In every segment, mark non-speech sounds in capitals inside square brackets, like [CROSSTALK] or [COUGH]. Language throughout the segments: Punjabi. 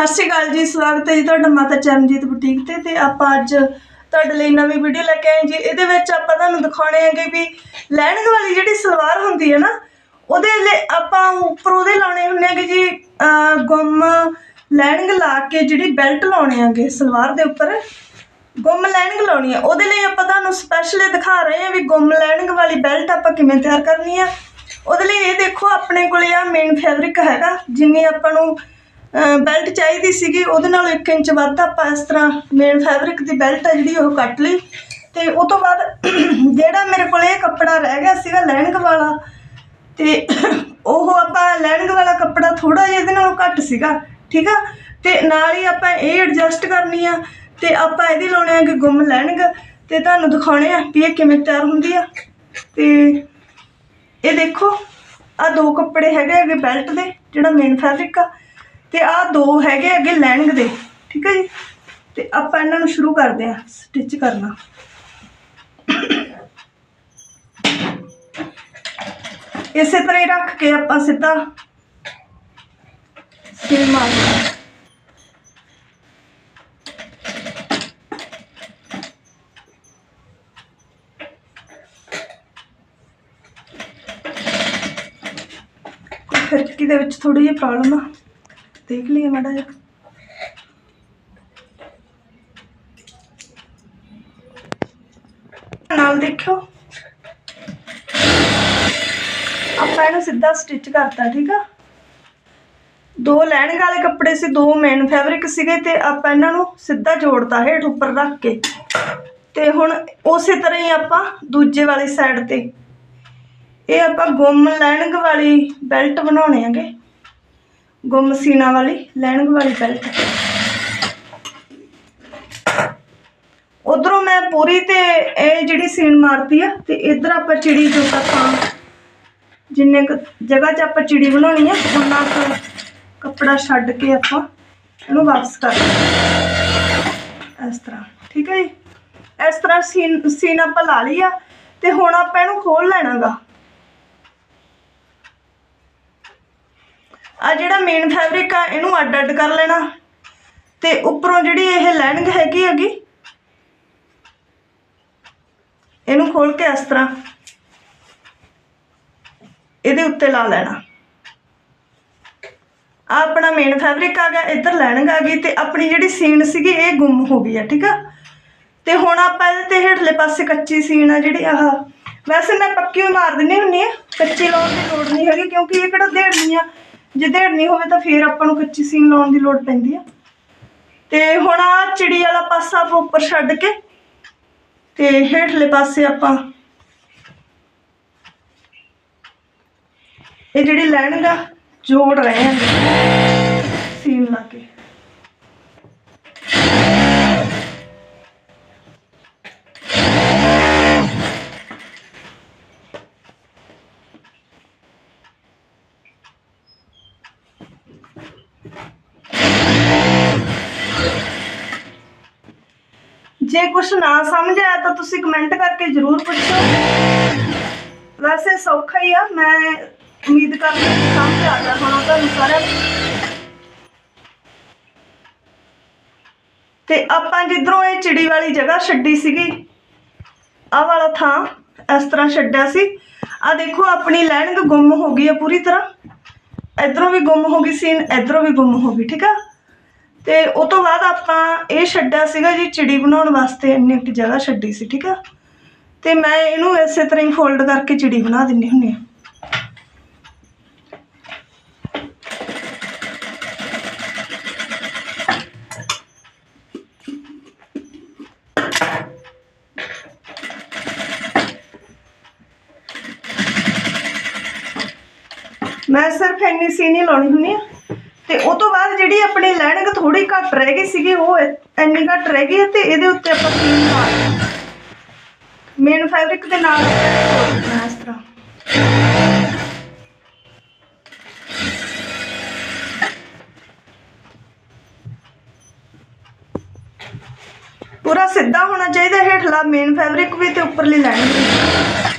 ਸਤਿ ਸ਼੍ਰੀ ਅਕਾਲ ਜੀ, ਸਵਾਗਤ ਹੈ ਜੀ ਤੁਹਾਡਾ ਮਾਤਾ ਚਰਨਜੀਤ ਬੁਟੀਕ ਤੇ ਤੇ ਆਪਾਂ ਅੱਜ ਤੁਹਾਡੇ ਲਈ ਨਵੀਂ ਵੀਡੀਓ ਲੈ ਕੇ ਆਏ ਜੀ। ਇਹਦੇ ਵਿੱਚ ਆਪਾਂ ਤੁਹਾਨੂੰ ਦਿਖਾਉਣੇ ਹੈਗੇ ਵੀ ਲੈਣਗ ਵਾਲੀ ਜਿਹੜੀ ਸਲਵਾਰ ਹੁੰਦੀ ਹੈ ਨਾ, ਉਹਦੇ ਲਈ ਆਪਾਂ ਉੱਪਰ ਉਹਦੇ ਲਾਉਣੇ ਹੁੰਦੇ ਹੈਗੇ ਜੀ ਗੁੰਮ ਲੈਣਗ ਲਾ ਕੇ ਜਿਹੜੀ ਬੈਲਟ ਲਾਉਣੇ ਹੈਗੇ ਸਲਵਾਰ ਦੇ ਉੱਪਰ, ਗੁੰਮ ਲੈਣਗ ਲਾਉਣੀ ਹੈ ਉਹਦੇ ਲਈ ਆਪਾਂ ਤੁਹਾਨੂੰ ਸਪੈਸ਼ਲੀ ਦਿਖਾ ਰਹੇ ਹਾਂ ਵੀ ਗੁੰਮ ਲੈਣਗ ਵਾਲੀ ਬੈਲਟ ਆਪਾਂ ਕਿਵੇਂ ਤਿਆਰ ਕਰਨੀ ਆ। ਉਹਦੇ ਲਈ ਇਹ ਦੇਖੋ, ਆਪਣੇ ਕੋਲੇ ਆ ਮੇਨ ਫੈਬਰਿਕ ਹੈਗਾ, ਜਿੰਨੀ ਆਪਾਂ ਨੂੰ ਬੈਲਟ ਚਾਹੀਦੀ ਸੀਗੀ, ਉਹਦੇ ਨਾਲ 1 ਇੰਚ ਵੱਧ ਆਪਾਂ ਇਸ ਤਰ੍ਹਾਂ ਮੇਨ ਫੈਬਰਿਕ ਦੀ ਬੈਲਟ ਆ ਜਿਹੜੀ, ਉਹ ਕੱਟ ਲਈ। ਤੇ ਉਹ ਤੋਂ ਬਾਅਦ [CLEARS THROAT] ਜਿਹੜਾ ਮੇਰੇ ਕੋਲ ਇਹ ਕੱਪੜਾ ਰਹਿ ਗਿਆ ਸੀਗਾ ਲੈਣਗ ਵਾਲਾ, ਤੇ [CLEARS THROAT] ਉਹ ਆਪਾਂ ਲੈਣਗ ਵਾਲਾ ਕੱਪੜਾ ਥੋੜਾ ਜਿਹਾ ਇਹਦੇ ਨਾਲੋਂ ਘੱਟ ਸੀਗਾ, ਠੀਕ ਆ? ਤੇ ਨਾਲ ਹੀ ਆਪਾਂ ਇਹ ਐਡਜਸਟ ਕਰਨੀ ਆ, ਤੇ ਆਪਾਂ ਇਹਦੀ ਲਾਉਣੇ ਆ ਕਿ ਗੁੰਮ ਲੈਣਗ ਤੇ ਤੁਹਾਨੂੰ ਦਿਖਾਉਣੇ ਆ ਵੀ ਇਹ ਕਿਵੇਂ ਤਿਆਰ ਹੁੰਦੀ ਆ। ਤੇ ਇਹ ਦੇਖੋ ਆ ਦੋ ਕੱਪੜੇ ਹੈਗੇ ਹੈਗੇ ਬੈਲਟ ਦੇ, ਜਿਹੜਾ ਮੇਨ ਫੈਬਰਿਕ ਆ। ਤੇ ਆਹ ਦੋ ਹੈਗੇ ਹੈਗੇ ਲੈਣਗ ਦੇ, ਠੀਕ ਹੈ ਜੀ? ਤੇ ਆਪਾਂ ਇਹਨਾਂ ਨੂੰ ਸ਼ੁਰੂ ਕਰਦੇ ਹਾਂ ਸਟਿਚ ਕਰਨਾ। ਇਸੇ ਤਰ੍ਹਾਂ ਹੀ ਰੱਖ ਕੇ ਆਪਾਂ ਸਿੱਧਾ ਸੀਲ ਮਾਰਨਾ ਫਿਰਕੀ ਦੇ ਵਿੱਚ ਥੋੜੀ ਜਿਹੀ ਪ੍ਰੋਬਲਮ ਆ। ਦੇਖ ਲਈਏ ਮਾੜਾ ਜਿਹਾ। ਨਾਲ ਦੇਖਿਓ। ਆਪਾਂ ਇਹਨੂੰ ਸਿੱਧਾ ਸਟਿਚ ਕਰਤਾ, ਠੀਕ ਆ? ਦੋ ਲੈਣ ਵਾਲੇ ਕੱਪੜੇ ਸੀ, ਦੋ ਮੇਨ ਫੈਬਰਿਕ ਸੀਗੇ ਤੇ ਆਪਾਂ ਇਹਨਾਂ ਨੂੰ ਸਿੱਧਾ ਜੋੜਤਾ ਹੇਠ ਉੱਪਰ ਰੱਖ ਕੇ। ਤੇ ਹੁਣ ਉਸੇ ਤਰ੍ਹਾਂ ਹੀ ਆਪਾਂ ਦੂਜੇ ਵਾਲੀ ਸਾਈਡ ਤੇ। ਇਹ ਆਪਾਂ ਗੁੰਮ ਲੈਣਗ ਵਾਲੀ ਬੈਲਟ ਬਣਾਉਣੇ ਹੈਗੇ। ਗੁੰਮ ਸੀਨਾ ਵਾਲੀ, ਲੈਣਗ ਵਾਲੀ ਬੈਲਟ ਉਧਰੋਂ ਮੈਂ ਪੂਰੀ ਤੇ ਇਹ ਜਿਹੜੀ ਸੀਨ ਮਾਰਤੀ ਆ, ਤੇ ਇਧਰ ਆਪਾਂ ਚਿੜੀ ਜੋ ਥਾਂ ਜਿੰਨੇ ਕੁ ਜਗ੍ਹਾ 'ਚ ਆਪਾਂ ਚਿੜੀ ਬਣਾਉਣੀ ਆ, ਉਹਨਾਂ ਕੁ ਕੱਪੜਾ ਛੱਡ ਕੇ ਆਪਾਂ ਇਹਨੂੰ ਵਾਪਸ ਕਰ ਇਸ ਤਰ੍ਹਾਂ, ਠੀਕ ਹੈ ਜੀ? ਇਸ ਤਰ੍ਹਾਂ ਸੀਨ ਸੀਨ ਆਪਾਂ ਲਾ ਲਈ ਆ, ਤੇ ਹੁਣ ਆਪਾਂ ਇਹਨੂੰ ਖੋਲ ਲੈਣਾਗਾ। ਆ ਜਿਹੜਾ ਮੇਨ ਫੈਬਰਿਕ ਆ, ਇਹਨੂੰ ਅੱਡ ਅੱਡ ਕਰ ਲੈਣਾ। ਤੇ ਉੱਪਰੋਂ ਜਿਹੜੀ ਇਹ ਲਾਈਨਿੰਗ ਹੈਗੀ ਹੈਗੀ, ਇਹਨੂੰ ਖੋਲ ਕੇ ਇਸ ਤਰ੍ਹਾਂ ਇਹਦੇ ਉੱਤੇ ਲਾ ਲੈਣਾ। ਆ ਆਪਣਾ ਮੇਨ ਫੈਬਰਿਕ ਆ ਗਿਆ, ਇੱਧਰ ਲਾਈਨਿੰਗ ਆ ਗਈ ਤੇ ਆਪਣੀ ਜਿਹੜੀ ਸੀਨ ਸੀਗੀ, ਇਹ ਗੁੰਮ ਹੋ ਗਈ ਆ, ਠੀਕ ਆ? ਤੇ ਹੁਣ ਆਪਾਂ ਇਹਦੇ ਤੇ ਹੇਠਲੇ ਪਾਸੇ ਕੱਚੀ ਸੀਨ ਆ ਜਿਹੜੀ ਆਹ। ਵੈਸੇ ਮੈਂ ਪੱਕੀ ਮਾਰ ਦਿੰਨੀ ਹੁੰਨੀ ਆ, ਕੱਚੀ ਲਾਉਣ ਦੀ ਲੋੜ ਨਹੀਂ ਹੈਗੀ ਕਿਉਂਕਿ ਇਹ ਕਿਹੜਾ ਦੇੜਨੀ ਆ। ਜੇ ਦੇੜਨੀ ਹੋਵੇ ਤਾਂ ਫੇਰ ਆਪਾਂ ਨੂੰ ਕੱਚੀ ਸੀਨ ਲਾਉਣ ਦੀ ਲੋੜ ਪੈਂਦੀ ਆ। ਤੇ ਹੁਣ ਆ ਚਿੜੀ ਵਾਲਾ ਪਾਸਾ ਆਪਾਂ ਉੱਪਰ ਛੱਡ ਕੇ ਤੇ ਹੇਠਲੇ ਪਾਸੇ ਆਪਾਂ ਇਹ ਜਿਹੜੀ ਲਾਈਨ ਦਾ ਜੋੜ ਰਹੇ ਹਾਂ ਸੀਨ ਲਾ ਕੇ। ਜੇ ਕੁਝ ਨਾ ਸਮਝ ਆਇਆ ਤਾਂ ਤੁਸੀਂ ਕਮੈਂਟ ਕਰਕੇ ਜ਼ਰੂਰ ਪੁੱਛੋ। ਵੈਸੇ ਸੌਖਾ ਹੀ ਆ, ਮੈਂ ਉਮੀਦ ਕਰਦੀ ਹਾਂ ਸਮਝ ਆ ਗਿਆ ਹੋਣਾ ਤੁਹਾਨੂੰ ਸਾਰਿਆਂ ਤੇ ਆਪਾਂ ਜਿੱਧਰੋਂ ਇਹ ਚਿੜੀ ਵਾਲੀ ਜਗ੍ਹਾ ਛੱਡੀ ਸੀਗੀ ਆ ਵਾਲਾ ਥਾਂ ਇਸ ਤਰ੍ਹਾਂ ਛੱਡਿਆ ਸੀ। ਆ ਦੇਖੋ, ਆਪਣੀ ਲਾਈਨਿੰਗ ਗੁੰਮ ਹੋ ਗਈ ਹੈ ਪੂਰੀ ਤਰ੍ਹਾਂ। ਇਧਰੋਂ ਵੀ ਗੁੰਮ ਹੋ ਗਈ ਸੀਨ ਇਧਰੋਂ ਵੀ ਗੁੰਮ ਹੋ ਗਈ, ਠੀਕ ਆ? ਤੇ ਉਹ ਤੋਂ ਬਾਅਦ ਆਪਾਂ ਇਹ ਛੱਡਿਆ ਸੀਗਾ ਜੀ ਚਿੜੀ ਬਣਾਉਣ ਵਾਸਤੇ, ਇੰਨੀ ਕੁ ਜਗ੍ਹਾ ਛੱਡੀ ਸੀ, ਠੀਕ ਆ? ਤੇ ਮੈਂ ਇਹਨੂੰ ਇਸੇ ਤਰ੍ਹਾਂ ਹੀ ਫੋਲਡ ਕਰਕੇ ਚਿੜੀ ਬਣਾ ਦਿੰਦੀ ਹੁੰਦੀ ਹਾਂ ਮੈਂ ਸਿਰਫ ਇੰਨੀ ਸੀਨੀ ਲਾਉਣੀ ਹੁੰਦੀ ਆ। ਤੇ ਉਹ ਤੋਂ ਬਾਅਦ ਜਿਹੜੀ ਆਪਣੀ ਲਾਈਨਿੰਗ ਥੋੜੀ ਘੱਟ ਰਹਿ ਗਈ ਸੀਗੀ ਉਹ ਇੰਨੀ ਘੱਟ ਰਹਿ ਗਈ ਤੇ ਇਹਦੇ ਉੱਤੇ ਆਪਾਂ ਸੀਨ ਮਾਰ ਮੇਨ ਫੈਬਰਿਕ ਦੇ ਨਾਲ ਇਸ ਤਰ੍ਹਾਂ। ਪੂਰਾ ਸਿੱਧਾ ਹੋਣਾ ਚਾਹੀਦਾ ਹੇਠਲਾ ਮੇਨ ਫੈਬਰਿਕ ਵੀ ਤੇ ਉੱਪਰਲੀ ਲਾਈਨਿੰਗ ਵੀ।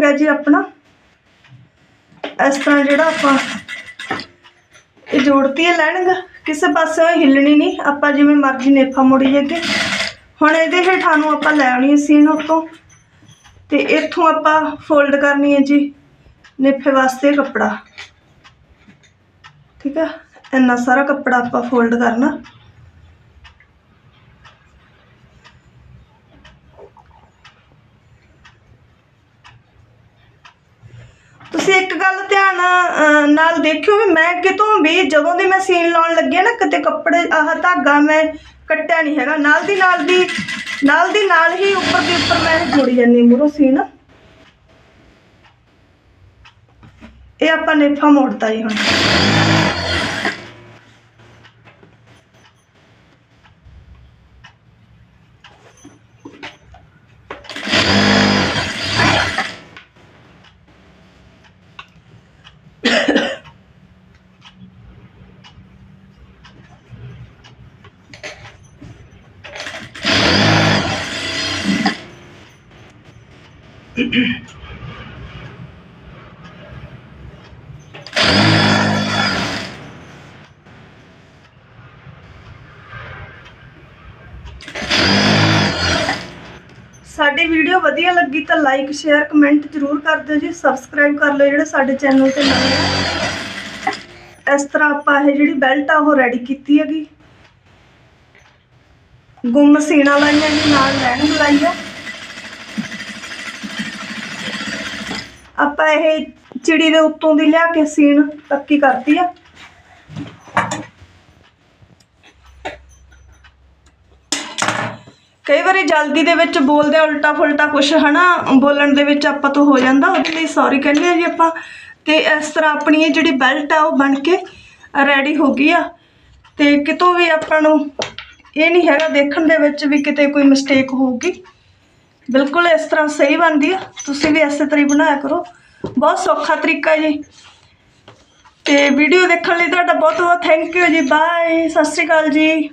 ਗਿਆ ਜੀ ਆਪਣਾ। ਇਸ ਤਰ੍ਹਾਂ ਜਿਹੜਾ ਆਪਾਂ ਇਹ ਜੋੜਤੀ ਹੈ ਲਾਈਨਿੰਗ ਕਿਸੇ ਪਾਸੇ ਹਿੱਲਣੀ ਨਹੀਂ। ਆਪਾਂ ਜਿਵੇਂ ਮਰਜ਼ੀ ਨੇਫਾ ਮੋੜੀ ਅੱਗੇ ਹੁਣ ਇਹਦੇ ਹੇਠਾਂ ਨੂੰ ਆਪਾਂ ਲੈ ਆਉਣੀ ਹੈ ਸੀਨ ਉੱਤੋਂ। ਤੇ ਇੱਥੋਂ ਆਪਾਂ ਫੋਲਡ ਕਰਨੀ ਹੈ ਜੀ ਨੇਫੇ ਵਾਸਤੇ ਕੱਪੜਾ। ਠੀਕ ਹੈ? ਇੰਨਾ ਸਾਰਾ ਕੱਪੜਾ ਆਪਾਂ ਫੋਲਡ ਕਰਨਾ। ਤੁਸੀਂ ਇੱਕ ਗੱਲ ਧਿਆਨ ਅਹ, ਨਾਲ ਦੇਖਿਓ ਵੀ ਮੈਂ ਕਿਤੋਂ ਵੀ ਜਦੋਂ ਦੀ ਮੈਂ ਸੀਨ ਲਾਉਣ ਲੱਗੀ ਹਾਂ ਨਾ ਕਿਤੇ ਕੱਪੜੇ ਆਹ ਧਾਗਾ ਮੈਂ ਕੱਟਿਆ ਨਹੀਂ ਹੈਗਾ। ਨਾਲ ਦੀ ਨਾਲ ਦੀ ਨਾਲ ਦੀ ਨਾਲ ਹੀ ਉੱਪਰ ਦੀ ਉੱਪਰ ਮੈਂ ਜੋੜੀ ਜਾਂਦੀ ਮੂਰੋ ਸੀਨ ਇਹ ਆਪਾਂ ਨੇਫਾ ਮੋੜਤਾ ਜੀ ਹੁਣ। ਸਾਡੀ ਵੀਡੀਓ ਵਧੀਆ ਲੱਗੀ ਤਾਂ ਲਾਈਕ ਸ਼ੇਅਰ ਕਮੈਂਟ ਜ਼ਰੂਰ ਕਰ ਦਿਓ ਜੀ। ਸਬਸਕ੍ਰਾਈਬ ਕਰ ਲਓ ਜਿਹੜੇ ਸਾਡੇ ਚੈਨਲ ਤੇ ਨਵੇਂ ਆ। ਇਸ ਤਰ੍ਹਾਂ ਆਪਾਂ ਇਹ ਜਿਹੜੀ ਬੈਲਟ ਆ, ਉਹ ਰੈਡੀ ਕੀਤੀ ਹੈਗੀ। ਗੁੰਮ ਸੀਣਾ ਲਾਈਆਂ ਜੀ, ਨਾਲ ਲੈਣ ਲਾਈ ਆਪਾਂ ਇਹ ਚਿੜੀ ਦੇ ਉੱਤੋਂ ਦੀ ਲਿਆ ਕੇ ਸੀਨ ਪੱਕੀ ਕਰਤੀ ਆ। ਕਈ ਵਾਰੀ ਜਲਦੀ ਦੇ ਵਿੱਚ ਬੋਲਦੇ ਉਲਟਾ ਫੁਲਟਾ ਕੁਝ ਹਨਾ? ਬੋਲਣ ਦੇ ਵਿੱਚ ਆਪਾਂ ਤੋਂ ਹੋ ਜਾਂਦਾ ਉਹਦੇ ਲਈ ਸੌਰੀ ਕਹਿੰਦੇ ਆ ਜੀ ਆਪਾਂ। ਤੇ ਇਸ ਤਰ੍ਹਾਂ ਆਪਣੀ ਇਹ ਜਿਹੜੀ ਬੈਲਟ ਆ, ਉਹ ਬਣ ਕੇ ਰੈਡੀ ਹੋ ਗਈ ਆ। ਤੇ ਕਿਤੋਂ ਵੀ ਆਪਾਂ ਨੂੰ ਇਹ ਨਹੀਂ ਹੈਗਾ ਦੇਖਣ ਦੇ ਵਿੱਚ ਵੀ ਕਿਤੇ ਕੋਈ ਮਿਸਟੇਕ ਹੋਊਗੀ। ਬਿਲਕੁਲ ਇਸ ਤਰ੍ਹਾਂ ਸਹੀ ਬਣਦੀ ਆ। ਤੁਸੀਂ ਵੀ ਇਸੇ ਤਰ੍ਹਾਂ ਹੀ ਬਣਾਇਆ ਕਰੋ। ਬਹੁਤ ਸੌਖਾ ਤਰੀਕਾ ਜੀ। ਤੇ ਵੀਡੀਓ ਦੇਖਣ ਲਈ ਤੁਹਾਡਾ ਬਹੁਤ ਬਹੁਤ ਥੈਂਕ ਯੂ ਜੀ। ਬਾਏ ਸਤਿ ਸ਼੍ਰੀ ਅਕਾਲ ਜੀ।